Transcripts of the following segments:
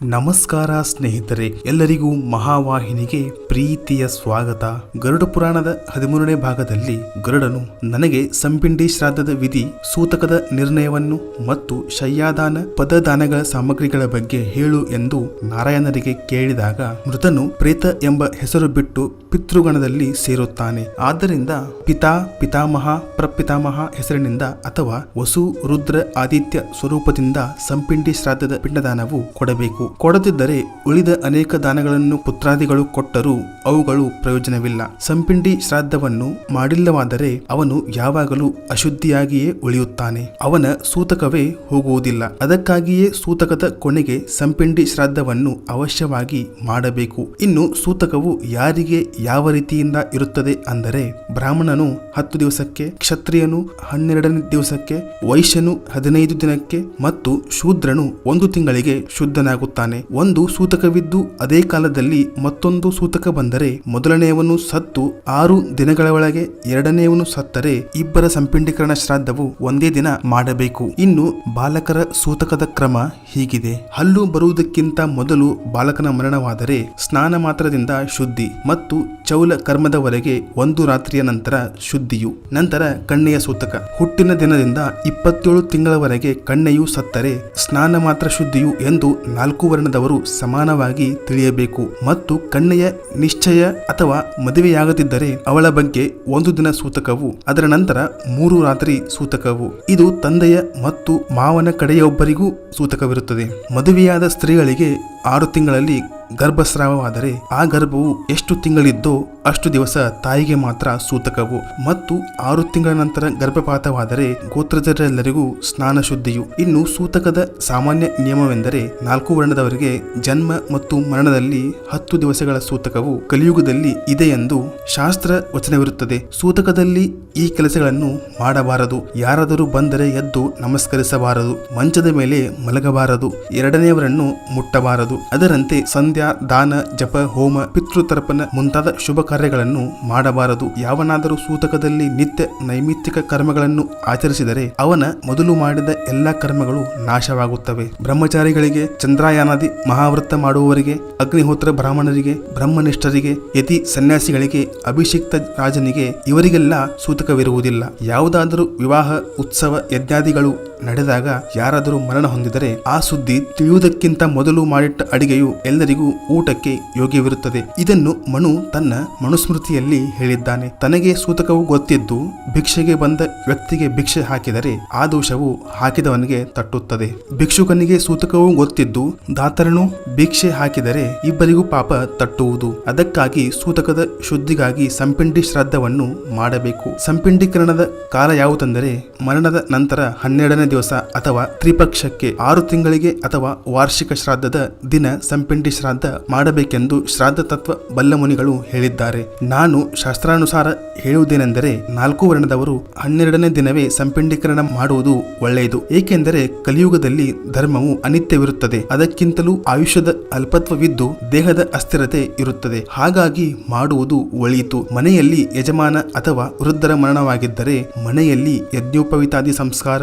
ನಮಸ್ಕಾರ ಸ್ನೇಹಿತರೆ, ಎಲ್ಲರಿಗೂ ಮಹಾವಾಹಿನಿಗೆ ಪ್ರೀತಿಯ ಸ್ವಾಗತ. ಗರುಡ ಪುರಾಣದ ಹದಿಮೂರನೇ ಭಾಗದಲ್ಲಿ ಗರುಡನು ನನಗೆ ಸಂಪಿಂಡಿ ಶ್ರಾದ್ದದ ವಿಧಿ, ಸೂತಕದ ನಿರ್ಣಯವನ್ನು ಮತ್ತು ಶಯ್ಯಾದಾನ ಪದದಾನಗಳ ಸಾಮಗ್ರಿಗಳ ಬಗ್ಗೆ ಹೇಳು ಎಂದು ನಾರಾಯಣರಿಗೆ ಕೇಳಿದಾಗ ಮೃತನು ಪ್ರೇತ ಎಂಬ ಹೆಸರು ಬಿಟ್ಟು ಪಿತೃಗಣದಲ್ಲಿ ಸೇರುತ್ತಾನೆ. ಆದ್ದರಿಂದ ಪಿತಾ, ಪಿತಾಮಹ, ಪ್ರಪಿತಾಮಹ ಹೆಸರಿನಿಂದ ಅಥವಾ ವಸು, ರುದ್ರ, ಆದಿತ್ಯ ಸ್ವರೂಪದಿಂದ ಸಂಪಿಂಡಿ ಶ್ರಾದ್ದದ ಪಿಂಡದಾನವು ಕೊಡಬೇಕು. ಕೊಡದಿದ್ದರೆ ಉಳಿದ ಅನೇಕ ದಾನಗಳನ್ನು ಪುತ್ರಾದಿಗಳು ಕೊಟ್ಟರೂ ಅವುಗಳು ಪ್ರಯೋಜನವಿಲ್ಲ. ಸಂಪಿಂಡಿ ಶ್ರಾದ್ದವನ್ನು ಮಾಡಿಲ್ಲವಾದರೆ ಅವನು ಯಾವಾಗಲೂ ಅಶುದ್ಧಿಯಾಗಿಯೇ ಉಳಿಯುತ್ತಾನೆ. ಅವನ ಸೂತಕವೇ ಹೋಗುವುದಿಲ್ಲ. ಅದಕ್ಕಾಗಿಯೇ ಸೂತಕದ ಕೊನೆಗೆ ಸಂಪಿಂಡಿ ಶ್ರಾದ್ದವನ್ನು ಅವಶ್ಯವಾಗಿ ಮಾಡಬೇಕು. ಇನ್ನು ಸೂತಕವು ಯಾರಿಗೆ ಯಾವ ರೀತಿಯಿಂದ ಇರುತ್ತದೆ ಅಂದರೆ ಬ್ರಾಹ್ಮಣನು ಹತ್ತು ದಿವಸಕ್ಕೆ, ಕ್ಷತ್ರಿಯನು ಹನ್ನೆರಡನೇ ದಿವಸಕ್ಕೆ, ವೈಶ್ಯನು ಹದಿನೈದು ದಿನಕ್ಕೆ ಮತ್ತು ಶೂದ್ರನು ಒಂದು ತಿಂಗಳಿಗೆ ಶುದ್ಧನಾಗುತ್ತಾನೆ. ಒಂದು ಸೂತಕವಿದ್ದು ಅದೇ ಕಾಲದಲ್ಲಿ ಮತ್ತೊಂದು ಸೂತಕ ಬಂದರೆ ಮೊದಲನೆಯವನು ಸತ್ತು, ಆರು ದಿನಗಳ ಒಳಗೆ ಎರಡನೆಯವನು ಸತ್ತರೆ ಇಬ್ಬರ ಸಂಪಿಂಡೀಕರಣ ಶ್ರಾದ್ದವು ಒಂದೇ ದಿನ ಮಾಡಬೇಕು. ಇನ್ನು ಬಾಲಕರ ಸೂತಕದ ಕ್ರಮ ಹೀಗಿದೆ. ಹಲ್ಲು ಬರುವುದಕ್ಕಿಂತ ಮೊದಲು ಬಾಲಕನ ಮರಣವಾದರೆ ಸ್ನಾನ ಮಾತ್ರದಿಂದ ಶುದ್ಧಿ ಮತ್ತು ಚೌಲ ಕರ್ಮದವರೆಗೆ ಒಂದು ರಾತ್ರಿಯ ನಂತರ ಶುದ್ಧಿಯು. ನಂತರ ಕಣ್ಣೆಯ ಸೂತಕ. ಹುಟ್ಟಿನ ದಿನದಿಂದ ಇಪ್ಪತ್ತೇಳು ತಿಂಗಳವರೆಗೆ ಕಣ್ಣೆಯು ಸತ್ತರೆ, ಸ್ನಾನ ಮಾತ್ರ ಶುದ್ಧಿಯು ಎಂದು ನಾಲ್ಕು ವರ್ಣದವರು ಸಮಾನವಾಗಿ ತಿಳಿಯಬೇಕು. ಮತ್ತು ಕಣ್ಣೆಯ ನಿಶ್ಚಯ ಅಥವಾ ಮದುವೆಯಾಗದಿದ್ದರೆ ಅವಳ ಬಗ್ಗೆ ಒಂದು ದಿನ ಸೂತಕವು, ಅದರ ನಂತರ ಮೂರು ರಾತ್ರಿ ಸೂತಕವು. ಇದು ತಂದೆಯ ಮತ್ತು ಮಾವನ ಕಡೆಯೊಬ್ಬರಿಗೂ ಸೂತಕವಿರುತ್ತದೆ. ಮದುವೆಯಾದ ಸ್ತ್ರೀಗಳಿಗೆ ಆರು ತಿಂಗಳಲ್ಲಿ ಗರ್ಭಸ್ರಾವವಾದರೆ ಆ ಗರ್ಭವು ಎಷ್ಟು ತಿಂಗಳಿದ್ದೋ ಅಷ್ಟು ದಿವಸ ತಾಯಿಗೆ ಮಾತ್ರ ಸೂತಕವು. ಮತ್ತು ಆರು ತಿಂಗಳ ನಂತರ ಗರ್ಭಪಾತವಾದರೆ ಗೋತ್ರಜರೆಲ್ಲರಿಗೂ ಸ್ನಾನ ಶುದ್ಧಿಯು ಇನ್ನು ಸೂತಕದ ಸಾಮಾನ್ಯ ನಿಯಮವೆಂದರೆ ನಾಲ್ಕು ವರ್ಣದವರಿಗೆ ಜನ್ಮ ಮತ್ತು ಮರಣದಲ್ಲಿ ಹತ್ತು ದಿವಸಗಳ ಸೂತಕವು ಕಲಿಯುಗದಲ್ಲಿ ಇದೆ ಎಂದು ಶಾಸ್ತ್ರ ವಚನವಿರುತ್ತದೆ. ಸೂತಕದಲ್ಲಿ ಈ ಕೆಲಸಗಳನ್ನು ಮಾಡಬಾರದು. ಯಾರಾದರೂ ಬಂದರೆ ಎದ್ದು ನಮಸ್ಕರಿಸಬಾರದು. ಮಂಚದ ಮೇಲೆ ಮಲಗಬಾರದು. ಎರಡನೆಯವರನ್ನು ಮುಟ್ಟಬಾರದು. ಅದರಂತೆ ಸಂಧ್ಯಾ ದಾನ, ಜಪ, ಹೋಮ, ಪಿತೃತರ್ಪಣ ಮುಂತಾದ ಶುಭ ಕಾರ್ಯಗಳನ್ನು ಮಾಡಬಾರದು. ಯಾವನಾದರೂ ಸೂತಕದಲ್ಲಿ ನಿತ್ಯ ನೈಮಿತ್ತಿಕ ಕರ್ಮಗಳನ್ನು ಆಚರಿಸಿದರೆ ಅವನ ಮೊದಲು ಮಾಡಿದ ಎಲ್ಲಾ ಕರ್ಮಗಳು ನಾಶವಾಗುತ್ತವೆ. ಬ್ರಹ್ಮಚಾರಿಗಳಿಗೆ, ಚಂದ್ರಯಾನಾದಿ ಮಹಾವೃತ್ತ ಮಾಡುವವರಿಗೆ, ಅಗ್ನಿಹೋತ್ರ ಬ್ರಾಹ್ಮಣರಿಗೆ, ಬ್ರಹ್ಮನಿಷ್ಠರಿಗೆ, ಯತಿ ಸನ್ಯಾಸಿಗಳಿಗೆ, ಅಭಿಷಿಕ್ತ ರಾಜನಿಗೆ ಇವರಿಗೆಲ್ಲ ಸೂತಕವಿರುವುದಿಲ್ಲ. ಯಾವುದಾದರೂ ವಿವಾಹ, ಉತ್ಸವ ಯಜ್ಞಾದಿಗಳು ನಡೆದಾಗ ಯಾರಾದರೂ ಮರಣ ಹೊಂದಿದರೆ ಆ ಸುದ್ದಿ ತಿಳಿಯುವುದಕ್ಕಿಂತ ಮೊದಲು ಮಾಡಿಟ್ಟ ಅಡಿಗೆಯು ಎಲ್ಲರಿಗೂ ಊಟಕ್ಕೆ ಯೋಗ್ಯವಿರುತ್ತದೆ. ಇದನ್ನು ಮನು ತನ್ನ ಮನುಸ್ಮೃತಿಯಲ್ಲಿ ಹೇಳಿದ್ದಾನೆ. ತನಗೆ ಸೂತಕವು ಗೊತ್ತಿದ್ದು ಭಿಕ್ಷೆಗೆ ಬಂದ ವ್ಯಕ್ತಿಗೆ ಭಿಕ್ಷೆ ಹಾಕಿದರೆ ಆ ದೋಷವು ಹಾಕಿದವನಿಗೆ ತಟ್ಟುತ್ತದೆ. ಭಿಕ್ಷುಕನಿಗೆ ಸೂತಕವು ಗೊತ್ತಿದ್ದು ದಾತರನು ಭಿಕ್ಷೆ ಹಾಕಿದರೆ ಇಬ್ಬರಿಗೂ ಪಾಪ ತಟ್ಟುವುದು. ಅದಕ್ಕಾಗಿ ಸೂತಕದ ಶುದ್ಧಿಗಾಗಿ ಸಂಪಿಂಡಿ ಶ್ರದ್ಧವನ್ನು ಮಾಡಬೇಕು. ಸಂಪಿಂಡೀಕರಣದ ಕಾಲ ಯಾವುದೆಂದರೆ ಮರಣದ ನಂತರ ಹನ್ನೆರಡನೇ ದಿವಸ ಅಥವಾ ತ್ರಿಪಕ್ಷಕ್ಕೆ ಆರು ತಿಂಗಳಿಗೆ ಅಥವಾ ವಾರ್ಷಿಕ ಶ್ರಾದ್ದದ ದಿನ ಸಂಪಿಂಡಿ ಶ್ರಾದ್ದ ಮಾಡಬೇಕೆಂದು ಶ್ರಾದ್ದ ತತ್ವ ಬಲ್ಲಮುನಿಗಳು ಹೇಳಿದ್ದಾರೆ. ನಾನು ಶಾಸ್ತ್ರಾನುಸಾರ ಹೇಳುವುದೇನೆಂದರೆ ನಾಲ್ಕು ವರ್ಣದವರು ಹನ್ನೆರಡನೇ ದಿನವೇ ಸಂಪಿಂಡೀಕರಣ ಮಾಡುವುದು ಒಳ್ಳೆಯದು. ಏಕೆಂದರೆ ಕಲಿಯುಗದಲ್ಲಿ ಧರ್ಮವು ಅನಿತ್ಯವಿರುತ್ತದೆ. ಅದಕ್ಕಿಂತಲೂ ಆಯುಷ್ಯದ ಅಲ್ಪತ್ವವಿದ್ದು ದೇಹದ ಅಸ್ಥಿರತೆ ಇರುತ್ತದೆ. ಹಾಗಾಗಿ ಮಾಡುವುದು ಒಳಿತು. ಮನೆಯಲ್ಲಿ ಯಜಮಾನ ಅಥವಾ ವೃದ್ಧರ ಮರಣವಾಗಿದ್ದರೆ ಮನೆಯಲ್ಲಿ ಯಜ್ಞೋಪವಿತಾದಿ ಸಂಸ್ಕಾರ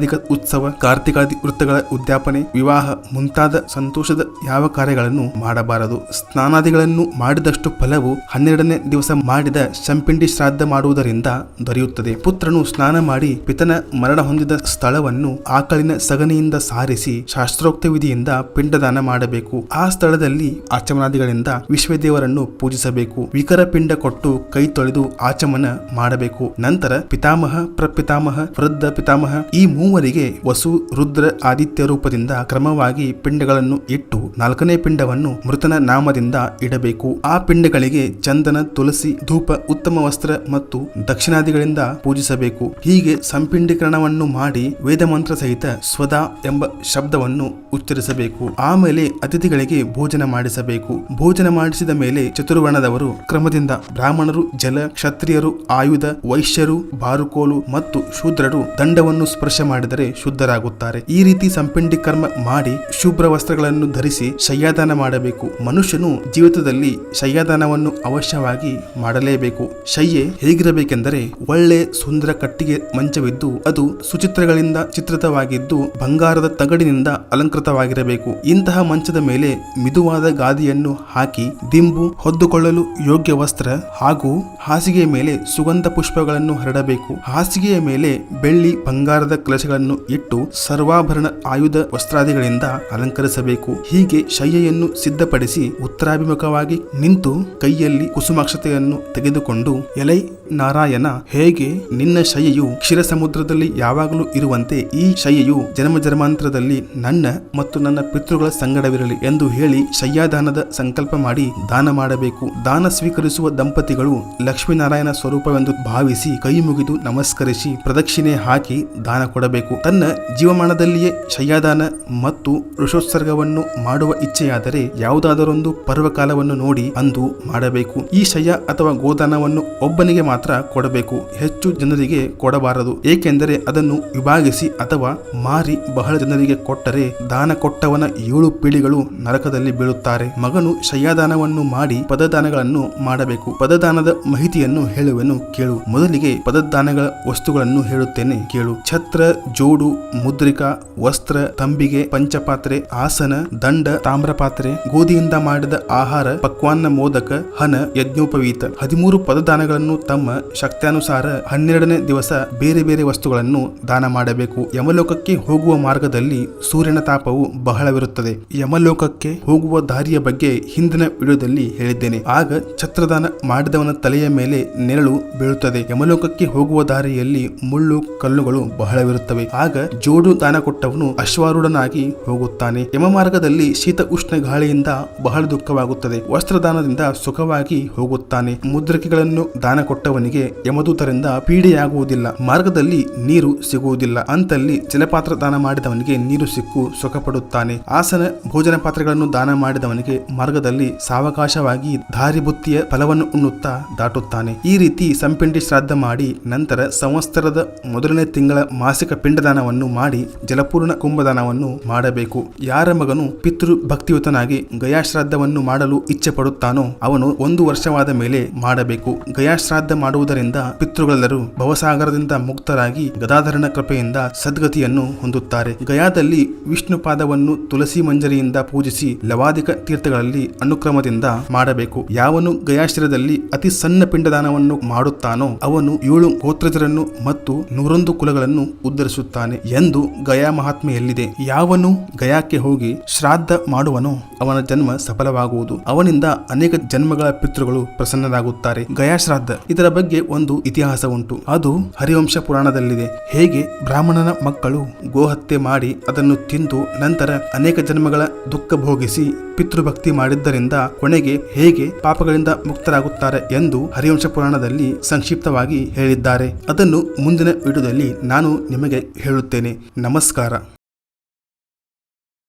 ಹೋಲಿಕಾದಿಕ ಉತ್ಸವ, ಕಾರ್ತಿಕಾದಿ ವೃತ್ತಗಳ ಉದ್ಯಾಪನೆ, ವಿವಾಹ ಮುಂತಾದ ಸಂತೋಷದ ಯಾವ ಕಾರ್ಯಗಳನ್ನು ಮಾಡಬಾರದು? ಸ್ನಾನಾದಿಗಳನ್ನು ಮಾಡಿದಷ್ಟು ಫಲವು ಹನ್ನೆರಡನೇ ದಿವಸ ಮಾಡಿದ ಶಂಪಿಂಡಿ ಶ್ರಾದ್ದ ಮಾಡುವುದರಿಂದ ದೊರೆಯುತ್ತದೆ. ಪುತ್ರನು ಸ್ನಾನ ಮಾಡಿ ಪಿತನ ಮರಣ ಹೊಂದಿದ ಸ್ಥಳವನ್ನು ಆಕಳಿನ ಸಗಣಿಯಿಂದ ಸಾರಿಸಿ ಶಾಸ್ತ್ರೋಕ್ತ ವಿಧಿಯಿಂದ ಪಿಂಡದಾನ ಮಾಡಬೇಕು. ಆ ಸ್ಥಳದಲ್ಲಿ ಆಚಮನಾದಿಗಳಿಂದ ವಿಶ್ವದೇವರನ್ನು ಪೂಜಿಸಬೇಕು. ವಿಕರ ಪಿಂಡ ಕೊಟ್ಟು ಕೈ ತೊಳೆದು ಆಚಮನ ಮಾಡಬೇಕು. ನಂತರ ಪಿತಾಮಹ, ಪ್ರಪಿತಾಮಹ, ವೃದ್ಧ ಪಿತಾಮಹ ಈ ಮೂವರಿಗೆ ವಸು ರುದ್ರ ಆದಿತ್ಯ ರೂಪದಿಂದ ಕ್ರಮವಾಗಿ ಪಿಂಡಗಳನ್ನು ಇಟ್ಟು ನಾಲ್ಕನೇ ಪಿಂಡವನ್ನು ಮೃತನ ನಾಮದಿಂದ ಇಡಬೇಕು. ಆ ಪಿಂಡಗಳಿಗೆ ಚಂದನ ತುಳಸಿ ಧೂಪ, ಉತ್ತಮ ವಸ್ತ್ರ ಮತ್ತು ದಕ್ಷಿಣಾದಿಗಳಿಂದ ಪೂಜಿಸಬೇಕು. ಹೀಗೆ ಸಂಪಿಂಡೀಕರಣವನ್ನು ಮಾಡಿ ವೇದ ಮಂತ್ರ ಸಹಿತ ಸ್ವದಾ ಎಂಬ ಶಬ್ದವನ್ನು ಉಚ್ಚರಿಸಬೇಕು. ಆಮೇಲೆ ಅತಿಥಿಗಳಿಗೆ ಭೋಜನ ಮಾಡಿಸಬೇಕು. ಭೋಜನ ಮಾಡಿಸಿದ ಮೇಲೆ ಚತುರ್ವರ್ಣದವರು ಕ್ರಮದಿಂದ ಬ್ರಾಹ್ಮಣರು, ಜಲ ಕ್ಷತ್ರಿಯರು, ಆಯುಧ, ವೈಶ್ಯರು, ಬಾರುಕೋಲು ಮತ್ತು ಶೂದ್ರರು ದಂಡವನ್ನು ಸ್ಪರ್ಶ ಮಾಡಿದರೆ ಶುದ್ಧರಾಗುತ್ತಾರೆ. ಈ ರೀತಿ ಸಂಪಿಂಡಿ ಕರ್ಮ ಮಾಡಿ ಶುಭ್ರ ವಸ್ತ್ರಗಳನ್ನು ಧರಿಸಿ ಶಯ್ಯಾದಾನ ಮಾಡಬೇಕು. ಮನುಷ್ಯನು ಜೀವಿತದಲ್ಲಿ ಶಯ್ಯಾದಾನವನ್ನು ಅವಶ್ಯವಾಗಿ ಮಾಡಲೇಬೇಕು. ಶಯ್ಯೆ ಹೇಗಿರಬೇಕೆಂದರೆ ಒಳ್ಳೆ ಸುಂದರ ಕಟ್ಟಿಗೆ ಮಂಚವಿದ್ದು, ಅದು ಸುಚಿತ್ರಗಳಿಂದ ಚಿತ್ರಿತವಾಗಿದ್ದು, ಬಂಗಾರದ ತಗಡಿನಿಂದ ಅಲಂಕೃತ ಅಲಂಕೃತವಾಗಿರಬೇಕು ಇಂತಹ ಮಂಚದ ಮೇಲೆ ಮಿದುವಾದ ಗಾದಿಯನ್ನು ಹಾಕಿ ದಿಂಬು, ಹೊದ್ದುಕೊಳ್ಳಲು ಯೋಗ್ಯ ವಸ್ತ್ರ ಹಾಗೂ ಹಾಸಿಗೆಯ ಮೇಲೆ ಸುಗಂಧ ಪುಷ್ಪಗಳನ್ನು ಹರಡಬೇಕು. ಹಾಸಿಗೆಯ ಮೇಲೆ ಬೆಳ್ಳಿ, ಬಂಗಾರದ ಕಲಶಗಳನ್ನು ಇಟ್ಟು ಸರ್ವಾಭರಣ ಆಯುಧ ವಸ್ತ್ರಾದಿಗಳಿಂದ ಅಲಂಕರಿಸಬೇಕು. ಹೀಗೆ ಶಯ್ಯೆಯನ್ನು ಸಿದ್ಧಪಡಿಸಿ ಉತ್ತರಾಭಿಮುಖವಾಗಿ ನಿಂತು ಕೈಯಲ್ಲಿ ಕುಸುಮಾಕ್ಷತೆಯನ್ನು ತೆಗೆದುಕೊಂಡು ಎಲೈ ನಾರಾಯಣ ಹೇಗೆ ನಿನ್ನ ಶಯ್ಯೆಯು ಕ್ಷೀರ ಸಮುದ್ರದಲ್ಲಿ ಯಾವಾಗಲೂ ಇರುವಂತೆ ಈ ಶಯ್ಯೆಯು ಜನ್ಮ ಜನ್ಮಾಂತರದಲ್ಲಿ ನನ್ನ ಮತ್ತು ನನ್ನ ಪಿತೃಗಳ ಸಂಗಡವಿರಲಿ ಎಂದು ಹೇಳಿ ಶಯ್ಯಾದಾನದ ಸಂಕಲ್ಪ ಮಾಡಿ ದಾನ ಮಾಡಬೇಕು. ದಾನ ಸ್ವೀಕರಿಸುವ ದಂಪತಿಗಳು ಲಕ್ಷ್ಮೀನಾರಾಯಣ ಸ್ವರೂಪವೆಂದು ಭಾವಿಸಿ ಕೈ ಮುಗಿದು ನಮಸ್ಕರಿಸಿ ಪ್ರದಕ್ಷಿಣೆ ಹಾಕಿ ದಾನ ಕೊಡಬೇಕು. ತನ್ನ ಜೀವಮಾನದಲ್ಲಿಯೇ ಶಯ್ಯಾದಾನ ಮತ್ತು ಋಷೋತ್ಸರ್ಗವನ್ನು ಮಾಡುವ ಇಚ್ಛೆಯಾದರೆ ಯಾವುದಾದರೊಂದು ಪರ್ವಕಾಲವನ್ನು ನೋಡಿ ಅಂದು ಮಾಡಬೇಕು. ಈ ಶಯ್ಯ ಅಥವಾ ಗೋದಾನವನ್ನು ಒಬ್ಬನಿಗೆ ಮಾತ್ರ ಕೊಡಬೇಕು. ಹೆಚ್ಚು ಜನರಿಗೆ ಕೊಡಬಾರದು. ಏಕೆಂದರೆ ಅದನ್ನು ವಿಭಾಗಿಸಿ ಅಥವಾ ಮಾರಿ ಬಹಳ ಜನರಿಗೆ ಕೊಟ್ಟರೆ ದಾನ ಕೊಟ್ಟವನ ಏಳು ಪೀಳಿಗಳು ನರಕದಲ್ಲಿ ಬೀಳುತ್ತಾರೆ. ಮಗನು ಶಯ್ಯಾದಾನವನ್ನು ಮಾಡಿ ಪದದಾನಗಳನ್ನು ಮಾಡಬೇಕು. ಪದದಾನದ ಮಾಹಿತಿಯನ್ನು ಹೇಳುವೆನು, ಕೇಳು. ಮೊದಲಿಗೆ ಪದದಾನಗಳ ವಸ್ತುಗಳನ್ನು ಹೇಳುತ್ತೇನೆ, ಕೇಳು. ಛತ್ರ, ಜೋಡು, ಮುದ್ರಿಕಾ, ವಸ್ತ್ರ, ತಂಬಿಗೆ, ಪಂಚಪಾತ್ರೆ, ಆಸನ, ದಂಡ, ತಾಮ್ರಪಾತ್ರೆ, ಗೋಧಿಯಿಂದ ಮಾಡಿದ ಆಹಾರ, ಪಕ್ವಾನ್ನ ಮೋದಕ, ಹನ, ಯಜ್ಞೋಪವೀತ. ಹದಿಮೂರು ಪದದಾನಗಳನ್ನು ತಮ್ಮ ಶಕ್ತ್ಯಾನುಸಾರ ಹನ್ನೆರಡನೇ ದಿವಸ ಬೇರೆ ಬೇರೆ ವಸ್ತುಗಳನ್ನು ದಾನ ಮಾಡಬೇಕು. ಯಮಲೋಕಕ್ಕೆ ಹೋಗುವ ಮಾರ್ಗದಲ್ಲಿ ಸೂರ್ಯನ ತಾಪವು ಬಹಳವಿರುತ್ತದೆ. ಯಮಲೋಕಕ್ಕೆ ಹೋಗುವ ದಾರಿಯ ಬಗ್ಗೆ ಹಿಂದಿನ ವಿಡಿಯೋದಲ್ಲಿ ಹೇಳಿದ್ದೇನೆ. ಆಗ ಛತ್ರದಾನ ಮಾಡಿದವನ ತಲೆಯ ಮೇಲೆ ನೆರಳು ಬೀಳುತ್ತದೆ. ಯಮಲೋಕಕ್ಕೆ ಹೋಗುವ ದಾರಿಯಲ್ಲಿ ಮುಳ್ಳು, ಕಲ್ಲುಗಳು ಬಹಳವಿರುತ್ತವೆ. ಆಗ ಜೋಡು ದಾನ ಕೊಟ್ಟವನು ಅಶ್ವಾರೂಢನಾಗಿ ಹೋಗುತ್ತಾನೆ. ಯಮ ಮಾರ್ಗದಲ್ಲಿ ಶೀತ ಉಷ್ಣ ಗಾಳಿಯಿಂದ ಬಹಳ ದುಃಖವಾಗುತ್ತದೆ. ವಸ್ತ್ರದಾನದಿಂದ ಸುಖವಾಗಿ ಹೋಗುತ್ತಾನೆ. ಮುದ್ರಿಕೆಗಳನ್ನು ದಾನ ಕೊಟ್ಟವನಿಗೆ ಯಮದೂತರಿಂದ ಪೀಡೆಯಾಗುವುದಿಲ್ಲ. ಮಾರ್ಗದಲ್ಲಿ ನೀರು ಸಿಗುವುದಿಲ್ಲ. ಅಂತಲ್ಲಿ ಜಲಪಾತ್ರ ದಾನ ಮಾಡಿದವನಿಗೆ ನೀರು ಸಿಕ್ಕು ಸುಖಪಡುತ್ತಾನೆ ಆಸನ ಭೋಜನ ಪಾತ್ರೆಗಳನ್ನು ದಾನ ಮಾಡಿದವನಿಗೆ ಮಾರ್ಗದಲ್ಲಿ ಸಾವಕಾಶವಾಗಿ ದಾರಿ ಬುತ್ತಿಯ ಫಲವನ್ನು ಉಣ್ಣುತ್ತಾ ದಾಟುತ್ತಾನೆ. ಈ ರೀತಿ ಸಂಪಿಂಡಿ ಶ್ರಾದ್ದ ಮಾಡಿ ನಂತರ ಸಂವತ್ಸರದ ಮೊದಲನೇ ತಿಂಗಳ ಮಾಸಿಕ ಪಿಂಡದಾನವನ್ನು ಮಾಡಿ ಜಲಪೂರ್ಣ ಕುಂಭದಾನವನ್ನು ಮಾಡಬೇಕು. ಯಾರ ಮಗನು ಪಿತೃ ಭಕ್ತಿಯುತನಾಗಿ ಗಯಾಶ್ರಾದ್ದವನ್ನು ಮಾಡಲು ಇಚ್ಛೆ ಪಡುತ್ತಾನೋ ಅವನು ಒಂದು ವರ್ಷವಾದ ಮೇಲೆ ಮಾಡಬೇಕು. ಗಯಾಶ್ರಾದ್ದ ಮಾಡುವುದರಿಂದ ಪಿತೃಗಳೆಲ್ಲರೂ ಭವಸಾಗರದಿಂದ ಮುಕ್ತರಾಗಿ ಗದಾಧರನ ಕೃಪೆಯಿಂದ ಸದ್ಗತಿಯನ್ನು ಹೊಂದುತ್ತಾರೆ. ಗಯಾದಲ್ಲಿ ವಿಷ್ಣು ಪಾದವನ್ನು ತುಳಸಿ ಮಂಜರಿಯಿಂದ ಪೂಜಿಸಿ ಲವಾದಿಕ ತೀರ್ಥಗಳಲ್ಲಿ ಅನುಕ್ರಮದಿಂದ ಮಾಡಬೇಕು. ಯಾವನು ಗಯಾಶ್ರದಲ್ಲಿ ಅತಿ ಸಣ್ಣ ಪಿಂಡದಾನವನ್ನು ಮಾಡುತ್ತಾನೋ ಅವನು ಏಳು ಗೋತ್ರಜರನ್ನು ಮತ್ತು ನೂರೊಂದು ಕುಲಗಳನ್ನು ಉದ್ಧರಿಸುತ್ತಾನೆ ಎಂದು ಗಯಾ ಮಹಾತ್ಮೆಯಲ್ಲಿದೆ. ಯಾವನು ಗಯಾಕ್ಕೆ ಹೋಗಿ ಶ್ರಾದ್ದ ಮಾಡುವನೋ ಅವನ ಜನ್ಮ ಸಫಲವಾಗುವುದು. ಅವನಿಂದ ಅನೇಕ ಜನ್ಮಗಳ ಪಿತೃಗಳು ಪ್ರಸನ್ನರಾಗುತ್ತಾರೆ. ಗಯಾ ಶ್ರಾದ್ದ ಇದರ ಬಗ್ಗೆ ಒಂದು ಇತಿಹಾಸ ಉಂಟು ಅದು ಹರಿವಂಶ ಪುರಾಣದಲ್ಲಿದೆ. ಹೇಗೆ ಬ್ರಾಹ್ಮಣನ ಮಕ್ಕಳು ಗೋಹತ್ಯೆ ಮಾಡಿ ಅದನ್ನು ತಿಂದು ನಂತರ ಅನೇಕ ಜನ್ಮಗಳ ದುಃಖ ಭೋಗಿಸಿ ಪಿತೃಭಕ್ತಿ ಮಾಡಿದ್ದರಿಂದ ಕೊನೆಗೆ ಹೇಗೆ ಪಾಪಗಳಿಂದ ಮುಕ್ತರಾಗುತ್ತಾರೆ ಎಂದು ಹರಿವಂಶ ಪುರಾಣದಲ್ಲಿ ಸಂಕ್ಷಿಪ್ತವಾಗಿ ಹೇಳಿದ್ದಾರೆ. ಅದನ್ನು ಮುಂದಿನ ವಿಡಿಯೋದಲ್ಲಿ ನಾನು ನಿಮಗೆ ಹೇಳುತ್ತೇನೆ. ನಮಸ್ಕಾರ.